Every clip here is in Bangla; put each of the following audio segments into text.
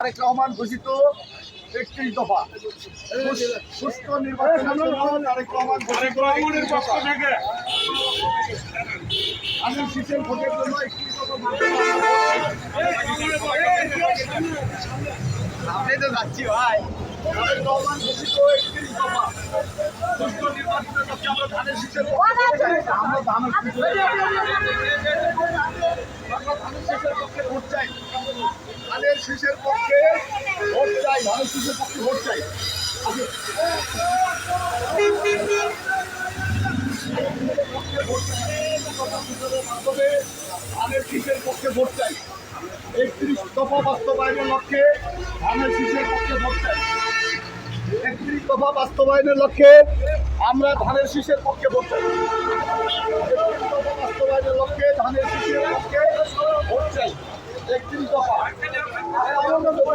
তারেক রহমান ঘোষিত একত্রিশ দফা। সুস্থ নির্বাচনের জন্য তারেক রহমান ঘোষিত 31 দফা। আমি শীতের ভোটের জন্য একত্রিশ দফা তো যাচ্ছি ভাই। তারেক রহমান ঘোষিত একত্রিশ দফা। সুস্থ নির্বাচনের পক্ষে আমরা ধানের শীষের পক্ষে আমরা ধানের শীষের আমরা ধানের শীষের পক্ষে ভোট চাই। ধানের শীষের শীষের পক্ষে ভোট চাই একত্রিশ বাস্তবায়নের লক্ষ্যে পক্ষে ভোট চাই একত্রিশ বাস্তবায়নের লক্ষ্যে আমরা ধানের শীষের পক্ষে ভোট চাই। বাস্তবায়নের লক্ষ্যে ধানের শীষের পক্ষে ভোট চাই একত্রিশ দফা একত্রিশ দফা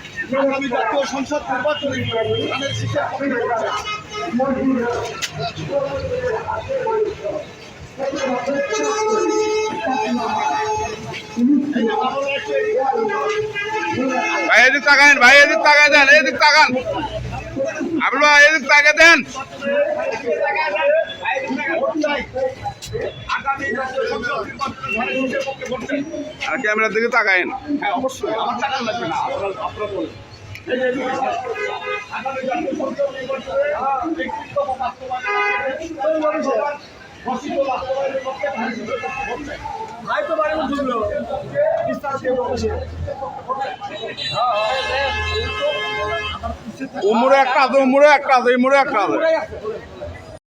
জাতীয় সংসদ ভাই, এদিক তাকান ভাই, এদিক তাকায় দেন, এদিক তাকান। ভাই, এদিক তাকায় দেন। আর ক্যামেরার দিকে তাকায়েন হ্যাঁ অবশ্যই। আমার টাকা লাগবে না। আপনারা বলুন। ভাই তো বাড়ি ঢুকলো। বিস্তার দিয়ে বসে উমরে একটা আছে উমরে একটা আছে উমরে একটা আছে